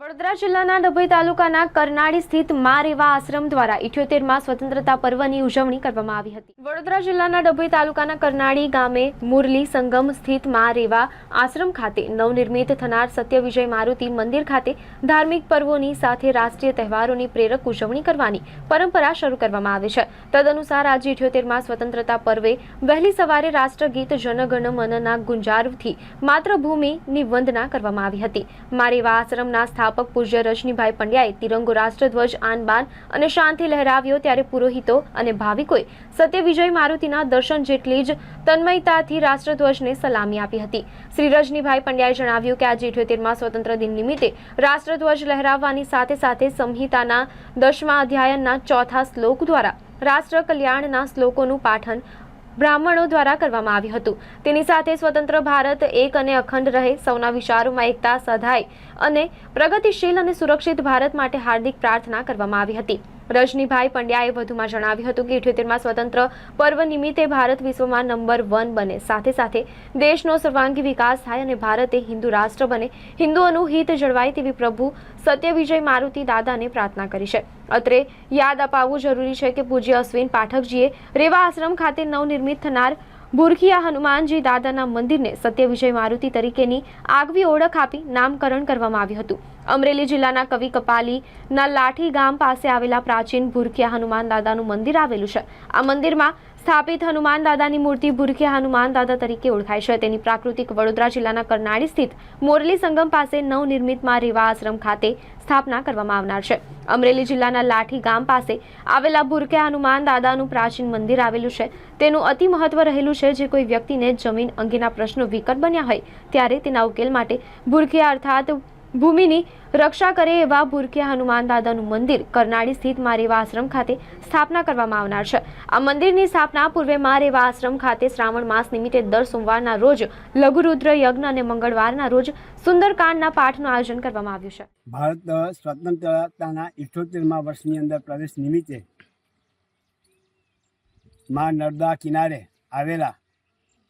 વડોદરા જિલ્લાના ડભોઈ તાલુકાના કરનાળી સ્થિત મા રેવા આશ્રમ દ્વારા ઇઠ્યોતેરમાં સ્વતંત્રતા પર્વની ઉજવણી કરવામાં આવી હતી. વડોદરા જિલ્લાના ડભોઈ તાલુકાના કરનાળી ગામે મુરલી સંગમ સ્થિત મા રેવા આશ્રમ ખાતે નવનિર્મિત થનાર સત્ય વિજય મારુતિ મંદિર ખાતે ધાર્મિક પર્વોની સાથે રાષ્ટ્રીય તહેવારોની પ્રેરક ઉજવણી કરવાની પરંપરા શરૂ કરવામાં આવી છે. તદનુસાર આજે ઇઠ્યોતેરમાં સ્વતંત્રતા પર્વે વહેલી સવારે રાષ્ટ્રગીત જનગણ મનના ગુંજારવથી માતૃભૂમિની વંદના કરવામાં આવી હતી. મારેવા આશ્રમના સ્થાપક પૂજ્ય રજનીભાઈ પંડ્યાએ તિરંગો રાષ્ટ્રધ્વજ, આનબાન અને શાંતિ લહેરાવ્યો ત્યારે પુરોહિતો અને ભાવિકોએ સત્ય વિજય મારુતિના દર્શન જેટલી જ તન્મયતાથી રાષ્ટ્રધ્વજને સલામી આપી હતી. શ્રી રજનીભાઈ પંડ્યાએ જણાવ્યું કે આજે ઇઠ્યોતેરમાં સ્વતંત્ર દિન નિમિત્તે રાષ્ટ્રધ્વજ લહેરાવવાની સાથે સાથે સંહિતાના દસમા અધ્યાયના ચોથા શ્લોક દ્વારા રાષ્ટ્ર કલ્યાણના શ્લોકોનું પાઠન બ્રાહ્મણો દ્વારા કરવામાં આવ્યું હતું. તેની સાથે સ્વતંત્ર ભારત એક અને અખંડ રહે, સૌના વિચારોમાં એકતા સધાય અને પ્રગતિશીલ અને સુરક્ષિત ભારત માટે હાર્દિક પ્રાર્થના કરવામાં આવી હતી. રજનીભાઈ પંડ્યાએ વધુમાં જણાવ્યું હતું કે ઇઠ્યોતેરમાં સ્વતંત્ર પર્વ નિમિત્તે ભારત વિશ્વમાં નંબર વન બને. સાથે સાથે દેશનો સર્વાંગી વિકાસ થાય અને ભારત હિન્દુ રાષ્ટ્ર બને. હિન્દુઓનું હિત જળવાય તેવી પ્રભુ સત્ય વિજય મારુતિ દાદાને પ્રાર્થના કરી છે. અત્રે યાદ અપાવવું જરૂરી છે કે પૂજ્ય અશ્વિન પાઠકજીએ રેવા આશ્રમ ખાતે નવનિર્મિત થનાર ભૂરખિયા હનુમાનજી દાદાના મંદિરને સત્ય વિજય મારુતિ તરીકેની આગવી ઓળખ આપી નામકરણ કરવામાં આવ્યું હતું. અમરેલી જિલ્લાના કવિ કપાલીના લાઠી ગામ પાસે આવેલા પ્રાચીન ભૂરખિયા હનુમાન દાદાનું મંદિર આવેલું છે. આ મંદિરમાં સ્થાપિત હનુમાન દાદાની મૂર્તિ ભૂરખે હનુમાન દાદા તરીકે ઓળખાય છે. તેની પ્રાકૃતિક વડોદરા જિલ્લાના કરનાળી સ્થિત મોરલી સંગમ પાસે નવનિર્મિતમાં રેવા આશ્રમ ખાતે સ્થાપના કરવામાં આવનાર છે. અમરેલી જિલ્લાના લાઠી ગામ પાસે આવેલા ભૂરખિયા હનુમાન દાદાનું પ્રાચીન મંદિર આવેલું છે. તેનું અતિ મહત્વ રહેલું છે જે કોઈ વ્યક્તિને જમીન અંગેના પ્રશ્નો વિકટ બન્યા હોય ત્યારે તેના ઉકેલ માટે ભૂરખે અર્થાત ભૂમિની રક્ષા કરે એવા ભૂરખિયા હનુમાન દાદાનું મંદિર કરનાળી સ્થિત મારેવા આશ્રમ ખાતે સ્થાપના કરવામાં આવનાર છે. આ મંદિરની સ્થાપના પૂર્વે મારેવા આશ્રમ ખાતે શ્રાવણ માસ નિમિત્તે દર સોમવારના રોજ લઘુરુદ્ર યજ્ઞ અને મંગળવારના રોજ સુંદરકાંડના પાઠનું આયોજન કરવામાં આવ્યું છે. ભારત સ્વતંત્રતાના ઇઠોતેરમા વર્ષની અંદર પ્રવેશ નિમિત્તે મા નર્મદા કિનારે આવેલા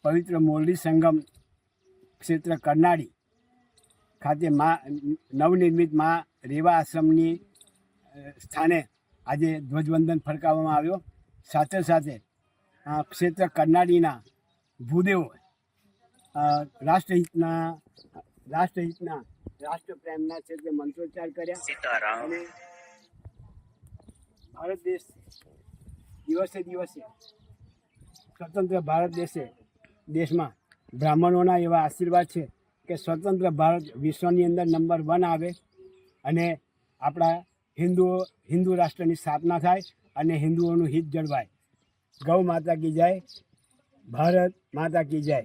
પવિત્ર મોરલી સંગમ ક્ષેત્ર કરનાળી ખાતે મા નવનિર્મિત મા રેવા આશ્રમની સ્થાને આજે ધ્વજવંદન ફરકાવવામાં આવ્યો. સાથે સાથે ક્ષેત્ર કરનાળીના ભૂદેવો રાષ્ટ્રહિતના રાષ્ટ્રહિતના રાષ્ટ્રપ્રેમના તે મંત્રોચ્ચાર કર્યા. અને ભારત દેશ દિવસે દિવસે સ્વતંત્ર ભારત દેશે દેશમાં બ્રાહ્મણોના એવા આશીર્વાદ છે. કે સ્વતંત્ર ભારત વિશ્વની અંદર નંબર વન આવે અને આપણા હિન્દુઓ, હિન્દુ રાષ્ટ્રની સ્થાપના થાય અને હિન્દુઓનું હિત જળવાય. ગૌ માતા કી જય, ભારત માતા કી જય.